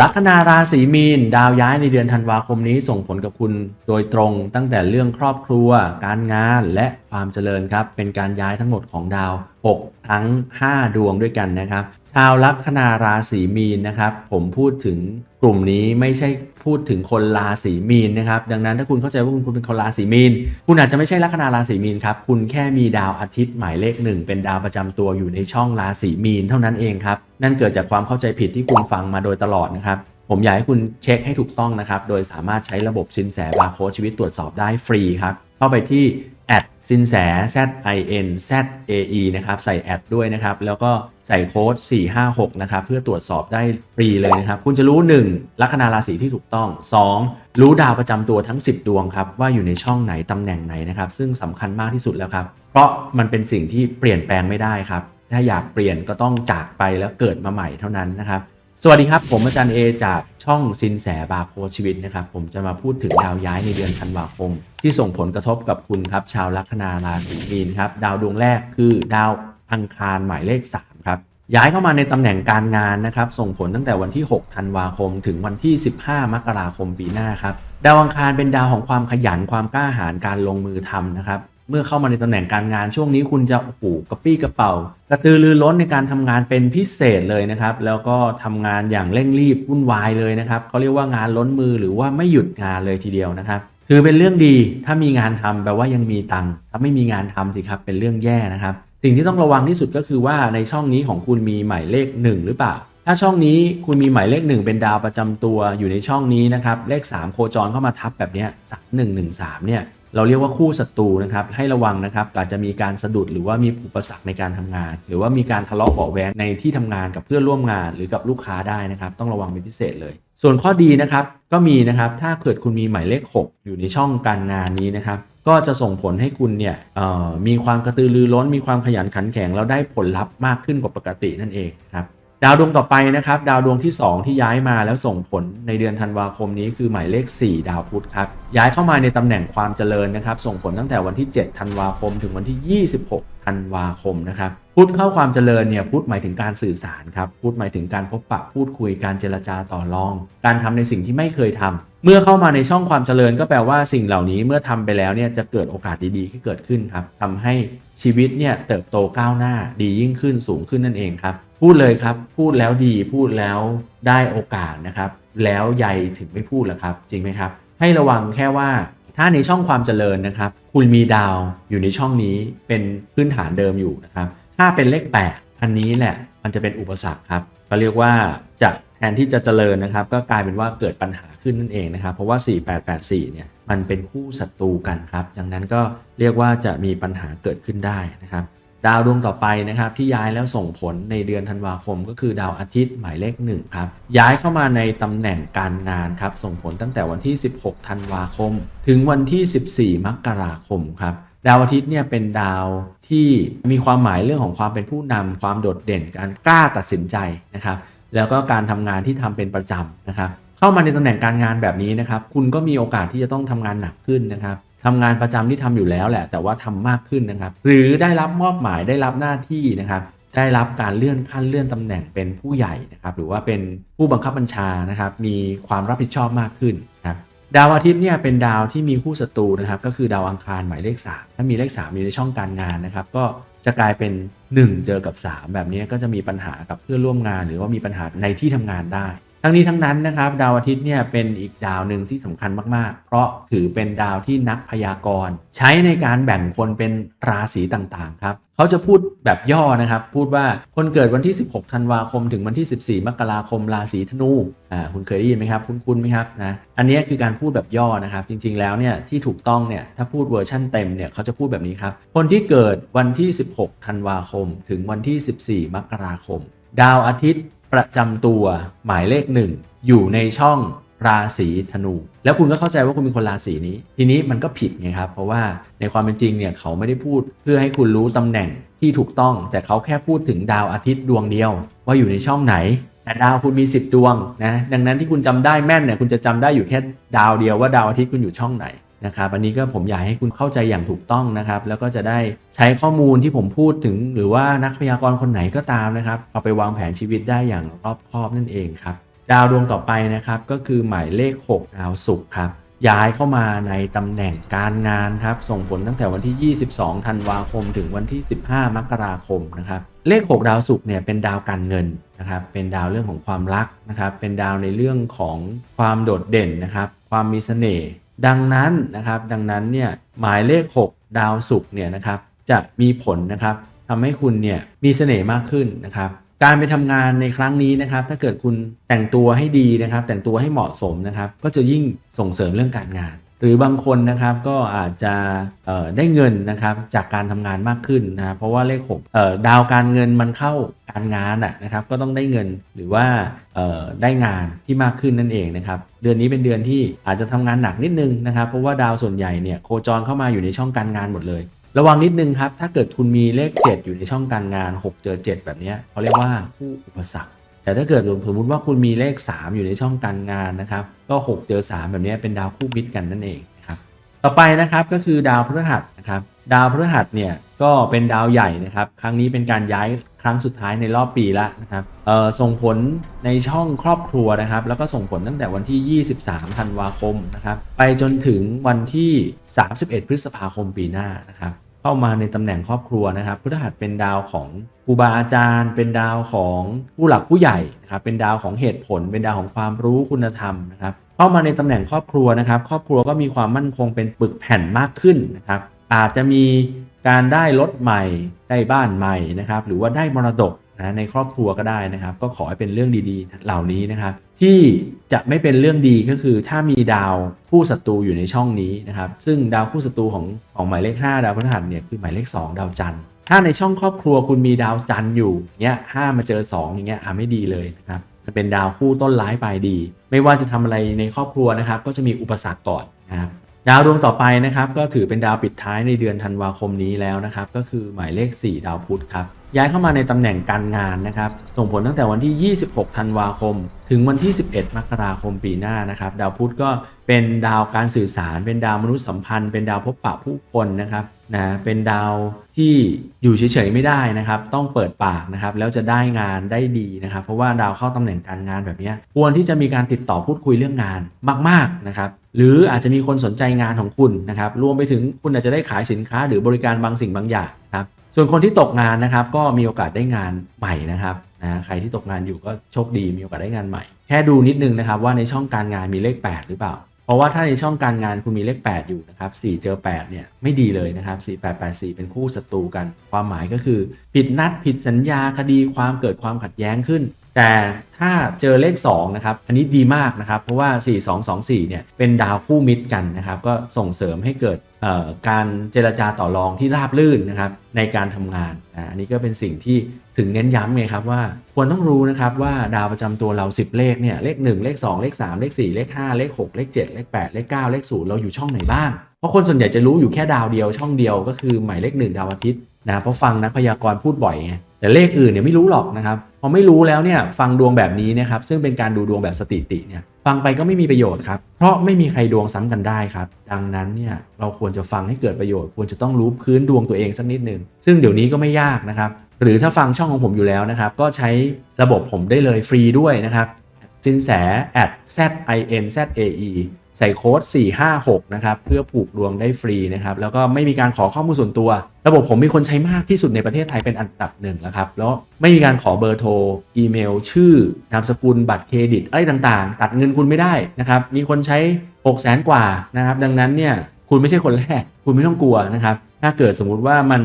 ลัคนาราศีมีน ดาวย้ายในเดือนธันวาคมนี้ส่งผลกับคุณโดยตรงตั้งแต่เรื่องครอบครัว การงานและ ความเจริญครับ เป็นการย้ายทั้งหมดของดาว 6 ทั้ง 5 ดวงด้วยกันนะครับชาวลัคนาราศีมีนนะครับ ผมพูดถึงกลุ่มนี้ไม่ใช่พูดถึงคนราศีมีนนะครับ ดังนั้นถ้าคุณเข้าใจว่าคุณคุณเป็นคนราศีมีน คุณอาจจะไม่ใช่ลัคนาราศีมีนครับ คุณแค่มีดาวอาทิตย์หมายเลขหนึ่งเป็นดาวประจำตัวอยู่ในช่องราศีมีนเท่านั้นเองครับ นั่นเกิดจากความเข้าใจผิดที่คุณฟังมาโดยตลอดนะครับผมอยากให้คุณเช็คให้ถูกต้องนะครับ โดยสามารถใช้ระบบสินแสบาร์โค้ดชีวิตตรวจสอบได้ฟรีครับ เข้าไปที่ แอดสินแส z i n z a e นะครับใส่แอดด้วยนะครับแล้วก็ใส่โค้ด 456 นะครับเพื่อตรวจสอบได้ฟรีเลยนะครับ คุณจะรู้ 1. ลัคนาราศีที่ถูกต้อง 2. รู้ดาวประจำตัวทั้ง 10 ดวงครับ ว่าอยู่ในช่องไหนตำแหน่งไหนนะครับ ซึ่งสำคัญมากที่สุดแล้วครับ เพราะมันเป็นสิ่งที่เปลี่ยนแปลงไม่ได้ครับ ถ้าอยากเปลี่ยนก็ต้องจากไปแล้วเกิดมาใหม่เท่านั้นนะครับ สวัสดีครับ ผมอาจารย์เอจากช่องซินแสบาโคชีวิตนะครับ ผมจะมาพูดถึงดาวย้ายในเดือนธันวาคม ที่ส่งผลกระทบกับคุณครับ ชาวลัคนาราศีมีนครับ ดาวดวงแรกคือดาวอังคารหมายเลข 3 ครับ ย้ายเข้ามาในตำแหน่งการงานนะครับ ส่งผลตั้งแต่วันที่ 6 ธันวาคม ถึงวันที่ 15 มกราคมปีหน้าครับ ดาวอังคารเป็นดาวของความขยันความกล้าหาญการลงมือทำนะครับ เมื่อเข้ามาในตำแหน่งการงานช่วงนี้คุณจะโอ้โหกระปี้กระเป๋า กระตือรือร้นในการทำงานเป็นพิเศษเลยนะครับ แล้วก็ทำงานอย่างเร่งรีบวุ่นวายเลยนะครับเขาเรียกว่างานล้นมือหรือว่าไม่หยุดงานเลยทีเดียวนะครับถือเป็นเรื่องดีถ้ามีงานทำแปลว่ายังมีตังค์ถ้าไม่มีงานทำสิครับเป็นเรื่องแย่นะครับ สิ่งที่ต้องระวังที่สุดก็คือว่าในช่องนี้ของคุณมีหมายเลข 1 หรือเปล่า ถ้าช่องนี้คุณมีหมายเลข 1 เป็นดาวประจำตัวอยู่ในช่องนี้นะครับเลข 3 โคจรเข้ามาทับแบบนี้สามหนึ่งหนึ่งสามเนี่ย เราเรียกว่าคู่ศัตรูนะครับให้ระวังนะครับอาจจะมีการสะดุดหรือว่ามีอุปสรรคในการทำงาน หรือว่ามีการทะเลาะเบาะแว้งในที่ทำงานกับเพื่อนร่วมงาน หรือกับลูกค้าได้นะครับ ต้องระวังเป็นพิเศษเลย ส่วนข้อดีนะครับก็มีนะครับถ้าเกิดคุณมีหมายเลข 6 อยู่ในช่องการงานนี้นะครับก็จะส่งผลให้คุณเนี่ยมีความกระตือรือร้น มีความขยันขันแข็งแล้วได้ผลลัพธ์มากขึ้นกว่าปกตินั่นเองครับ ดาวดวงต่อไปนะครับ ดาวดวงที่ 2 ที่ย้ายมาแล้วส่งผลในเดือนธันวาคมนี้คือหมายเลข 4 ดาวพุธครับ ย้ายเข้ามาในตำแหน่งความเจริญนะครับ ส่งผลตั้งแต่วันที่ 7 ธันวาคม ถึงวันที่ 26 ธันวาคมนะครับพุธเข้าความเจริญเนี่ยพุธหมายถึงการสื่อสารครับพุธหมายถึงการพบปะพูดคุยการเจรจาต่อรอง การทำในสิ่งที่ไม่เคยทำเมื่อเข้ามาในช่องความเจริญก็แปลว่าสิ่งเหล่านี้เมื่อทำไปแล้วเนี่ยจะเกิดโอกาสดีๆที่เกิดขึ้นครับทำให้ชีวิตเนี่ยเติบโตก้าวหน้าดียิ่งขึ้นสูงขึ้นนั่นเองครับ พูดเลยครับ พูดแล้วดีพูดแล้วได้โอกาสนะครับ แล้วใยถึงไม่พูดล้วครับ จริงไหมครับ ให้ระวังแค่ว่าถ้าในช่องความเจริญนะครับ คุณมีดาวอยู่ในช่องนี้เป็นพื้นฐานเดิมอยู่นะครับ ถ้าเป็นเลข 8 อันนี้แหละมันจะเป็นอุปสรรคครับก็เรียกว่าจะแทนที่จะเจริญนะครับ ก็กลายเป็นว่าเกิดปัญหาขึ้นนั่นเองนะครับ เพราะว่า 4884 เนี่ยมันเป็นคู่ศัตรูกันครับ ดังนั้นก็เรียกว่าจะมีปัญหาเกิดขึ้นได้นะครับ ดาวดวงต่อไปนะครับที่ย้ายแล้วส่งผลในเดือนธันวาคม ก็คือดาวอาทิตย์หมายเลขหนึ่งครับย้ายเข้ามาในตำแหน่งการงานครับส่งผลตั้งแต่วันที่ 16 ธันวาคม ถึงวันที่ 14 มกราคมครับดาวอาทิตย์เนี่ยเป็นดาวที่มีความหมายเรื่องของความเป็นผู้นำความโดดเด่นการกล้าตัดสินใจนะครับแล้วก็การทำงานที่ทำเป็นประจำนะครับเข้ามาในตำแหน่งการงานแบบนี้นะครับคุณก็มีโอกาสที่จะต้องทำงานหนักขึ้นนะครับ ทำงานประจำที่ทำอยู่แล้วแหละ แต่ว่าทำมากขึ้นนะครับ หรือได้รับมอบหมายได้รับหน้าที่นะครับ ได้รับการเลื่อนขั้นเลื่อนตำแหน่งเป็นผู้ใหญ่นะครับ หรือว่าเป็นผู้บังคับบัญชานะครับ มีความรับผิดชอบมากขึ้นครับดาวอาทิตย์เนี่ยเป็นดาวที่มีคู่ศัตรูนะครับ ก็คือดาวอังคารหมายเลข 3 ถ้ามีเลข3มีในช่องการงานนะครับ ก็จะกลายเป็น 1 เจอกับ 3 แบบนี้ก็จะมีปัญหากับเพื่อนร่วมงาน หรือว่ามีปัญหาในที่ทำงานได้ ทั้งนี้ทั้งนั้นนะครับ ดาวอาทิตย์เนี่ยเป็นอีกดาวหนึ่งที่สำคัญมากๆ เพราะถือเป็นดาวที่นักพยากรณ์ใช้ในการแบ่งคนเป็นราศีต่างๆครับเขาจะพูดแบบย่อนะครับ พูดว่าคนเกิดวันที่ 16 ธันวาคม ถึงวันที่ 14 มกราคมราศีธนูอ่าคุณเคยได้ยินไหมครับ คุ้นๆไหมครับนะอันนี้คือการพูดแบบย่อนะครับ จริงๆแล้วเนี่ยที่ถูกต้องเนี่ยถ้าพูดเวอร์ชั่นเต็มเนี่ยเขาจะพูดแบบนี้ครับคนที่เกิดวันที่ 16 ธันวาคม ถึงวันที่ 14 มกราคม ดาวอาทิตย์ ประจำตัวหมายเลขหนึ่งอยู่ในช่องราศีธนู แล้วคุณก็เข้าใจว่าคุณเป็นคนราศีนี้ ทีนี้มันก็ผิดไงครับ เพราะว่าในความเป็นจริงเนี่ยเขาไม่ได้พูดเพื่อให้คุณรู้ตำแหน่งที่ถูกต้อง แต่เขาแค่พูดถึงดาวอาทิตย์ดวงเดียว ว่าอยู่ในช่องไหนแต่ดาวคุณมี 10 ดวงนะดังนั้นที่คุณจำได้แม่นเนี่ยคุณจะจำได้อยู่แค่ดาวเดียวว่าดาวอาทิตย์คุณอยู่ช่องไหน นะครับอันนี้ก็ผมอยากให้คุณเข้าใจอย่างถูกต้องนะครับ แล้วก็จะได้ใช้ข้อมูลที่ผมพูดถึง หรือว่านักพยากรณ์คนไหนก็ตามนะครับ เอาไปวางแผนชีวิตได้อย่างรอบคอบนั่นเองครับ ดาวดวงต่อไปนะครับก็คือหมายเลข 6 ดาวศุกร์ครับย้ายเข้ามาในตำแหน่งการงานครับ ส่งผลตั้งแต่วันที่ 22 ธันวาคม ถึงวันที่ 15 มกราคมนะครับ เลข 6 ดาวศุกร์เนี่ยเป็นดาวการเงินนะครับ เป็นดาวเรื่องของความรักนะครับ เป็นดาวในเรื่องของความโดดเด่นนะครับ ความมีเสน่ห์ ดังนั้นนะครับดังนั้นเนี่ยหมายเลข 6 ดาวศุกร์เนี่ยนะครับจะมีผลนะครับทำให้คุณเนี่ยมีเสน่ห์มากขึ้นนะครับการไปทำงานในครั้งนี้นะครับ ถ้าเกิดคุณแต่งตัวให้ดีนะครับ แต่งตัวให้เหมาะสมนะครับ ก็จะยิ่งส่งเสริมเรื่องการงาน หรือบางคนนะครับก็อาจจะได้เงินนะครับจากการทำงานมากขึ้นนะเพราะว่าเลขหกดาวการเงินมันเข้าการงานนะครับก็ต้องได้เงินหรือว่าได้งานที่มากขึ้นนั่นเองนะครับเดือนนี้เป็นเดือนที่อาจจะทำงานหนักนิดนึงนะครับเพราะว่าดาวส่วนใหญ่เนี่ยโคจรเข้ามาอยู่ในช่องการงานหมดเลย ระวังนิดนึงครับถ้าเกิดคุณมีเลข 7 อยู่ในช่องการงาน 6 เจอ 7 แบบนี้เขาเรียกว่าคู่อุปสรรค แต่ถ้าเกิดสมมติว่าคุณมีเลข 3 อยู่ในช่องการงานนะครับ ก็ 6 เจอ 3 แบบนี้เป็นดาวคู่มิตรกันนั่นเองนะครับต่อไปนะครับก็คือดาวพฤหัสนะครับดาวพฤหัสเนี่ยก็เป็นดาวใหญ่นะครับ ครั้งนี้เป็นการย้ายครั้งสุดท้ายในรอบปีละนะครับส่งผลในช่องครอบครัวนะครับ แล้วก็ส่งผลตั้งแต่วันที่ 23 ธันวาคมนะครับ ไปจนถึงวันที่ 31 พฤษภาคมปีหน้านะครับ เข้ามาในตำแหน่งครอบครัวนะครับพฤหัสเป็นดาวของครูบาอาจารย์ เป็นดาวของผู้หลักผู้ใหญ่นะครับเป็นดาวของเหตุผล เป็นดาวของความรู้คุณธรรมนะครับเข้ามาในตำแหน่งครอบครัวนะครับ ครอบครัวก็มีความมั่นคงเป็นปึกแผ่นมากขึ้นนะครับอาจจะมีการได้รถใหม่ได้บ้านใหม่นะครับหรือว่าได้มรดก นะในครอบครัวก็ได้นะครับ ก็ขอให้เป็นเรื่องดีๆ เหล่านี้นะครับ ที่จะไม่เป็นเรื่องดีก็คือถ้ามีดาวคู่ศัตรูอยู่ในช่องนี้นะครับ ซึ่งดาวคู่ศัตรูของของหมายเลข 5 ดาวพฤหัสเนี่ยคือหมายเลข 2 ดาวจันทร์ถ้าในช่องครอบครัวคุณมีดาวจันทร์อยู่เงี้ยห้ามาเจอ 2 อย่างเงี้ยอะไม่ดีเลยนะครับมันเป็นดาวคู่ต้นร้ายปลายดี ไม่ว่าจะทำอะไรในครอบครัวนะครับ ก็จะมีอุปสรรคก่อนนะครับดาวดวงต่อไปนะครับ ก็ถือเป็นดาวปิดท้ายในเดือนธันวาคมนี้แล้วนะครับ ก็คือหมายเลข 4 ดาวพุธครับ ย้ายเข้ามาในตำแหน่งการงานนะครับ ส่งผลตั้งแต่วันที่ 26 ธันวาคม ถึงวันที่ 11 มกราคมปีหน้านะครับ ดาวพุธก็เป็นดาวการสื่อสาร เป็นดาวมนุษยสัมพันธ์ เป็นดาวพบปะผู้คนนะครับนะเป็นดาวที่อยู่เฉยๆไม่ได้นะครับ ต้องเปิดปากนะครับ แล้วจะได้งานได้ดีนะครับ เพราะว่าดาวเข้าตำแหน่งการงานแบบนี้ควรที่จะมีการติดต่อพูดคุยเรื่องงานมาก ๆนะครับ หรืออาจจะมีคนสนใจงานของคุณนะครับ รวมไปถึงคุณอาจจะได้ขายสินค้าหรือบริการบางสิ่งบางอย่างนะครับ ส่วนคนที่ตกงานนะครับ ก็มีโอกาสได้งานใหม่นะครับนะใครที่ตกงานอยู่ก็โชคดีมีโอกาสได้งานใหม่ แค่ดูนิดนึงนะครับว่าในช่องการงานมีเลข 8 หรือเปล่า เพราะว่าถ้าในช่องการงานคุณมีเลข 8 อยู่นะครับ4เจอ8เนี่ยไม่ดีเลยนะครับ4884 เป็นคู่ศัตรูกัน ความหมายก็คือ ผิดนัดผิดสัญญาคดีความเกิดความขัดแย้งขึ้นแต่ถ้าเจอเลข2นะครับ อันนี้ดีมากนะครับ เพราะว่า 4224 เนี่ย เป็นดาวคู่มิตรกันนะครับ ก็ส่งเสริมให้เกิด การเจรจาต่อรองที่ราบลื่นนะครับในการทำงานอันนี้ก็เป็นสิ่งที่ถึงเน้นย้ำไงครับว่าควรต้องรู้นะครับว่าดาวประจำตัวเรา 10 เลขเนี่ยเลข 1 เลข 2 เลข 3 เลข 4 เลข 5 เลข 6 เลข 7 เลข 8 เลข 9 เลข 0 เราอยู่ช่องไหนบ้าง เพราะคนส่วนใหญ่จะรู้อยู่แค่ดาวเดียวช่องเดียวก็คือหมายเลข 1 ดาวอาทิตย์ นะเพราะฟังนักพยากรณ์พูดบ่อยไงแต่เลขอื่นเนี่ยไม่รู้หรอกนะครับพอไม่รู้แล้วเนี่ยฟังดวงแบบนี้นะครับซึ่งเป็นการดูดวงแบบสถิติเนี่ยฟังไปก็ไม่มีประโยชน์ครับเพราะไม่มีใครดวงซ้ำกันได้ครับ ดังนั้นเนี่ยเราควรจะฟังให้เกิดประโยชน์ ควรจะต้องรู้พื้นดวงตัวเองสักนิดหนึ่งซึ่งเดี๋ยวนี้ก็ไม่ยากนะครับ หรือถ้าฟังช่องของผมอยู่แล้วนะครับ ก็ใช้ระบบผมได้เลยฟรีด้วยนะครับสินแส at z i n z a e ใส่โค้ด 456 นะครับ เพื่อผูกดวงได้ฟรีนะครับ แล้วก็ไม่มีการขอข้อมูลส่วนตัว ระบบผมมีคนใช้มากที่สุดในประเทศไทยเป็นอันดับหนึ่งแล้วครับ แล้วไม่มีการขอเบอร์โทร อีเมล ชื่อ นามสกุล บัตรเครดิต อะไรต่างๆ ตัดเงินคุณไม่ได้นะครับ มีคนใช้ 6 0 0 0 0 0กว่านะครับ ดังนั้นเนี่ย คุณไม่ใช่คนแรก คุณไม่ต้องกลัวนะครับ ถ้าเกิดสมมุติว่ามัน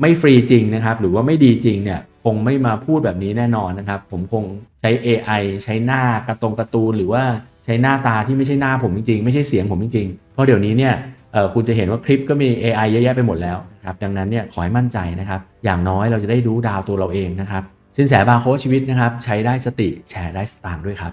ไม่ฟรีจริงนะครับ หรือว่าไม่ดีจริงเนี่ยคงไม่มาพูดแบบนี้แน่นอนนะครับ ผมคงใช้ AI ใช้หน้ากระตรงกร์ตูนหรือว่า ใช้หน้าตาที่ไม่ใช่หน้าผมจริงๆ ไม่ใช่เสียงผมจริงๆ เพราะเดี๋ยวนี้เนี่ยคุณจะเห็นว่าคลิปก็มี AI เยอะแยะไปหมดแล้วนะครับดังนั้นเนี่ยขอให้มั่นใจนะครับ อย่างน้อยเราจะได้รู้ดาวตัวเราเองนะครับสินแสบาร์โค้ชชีวิตนะครับ ใช้ได้สติแชร์ได้สตางค์ด้วยครับ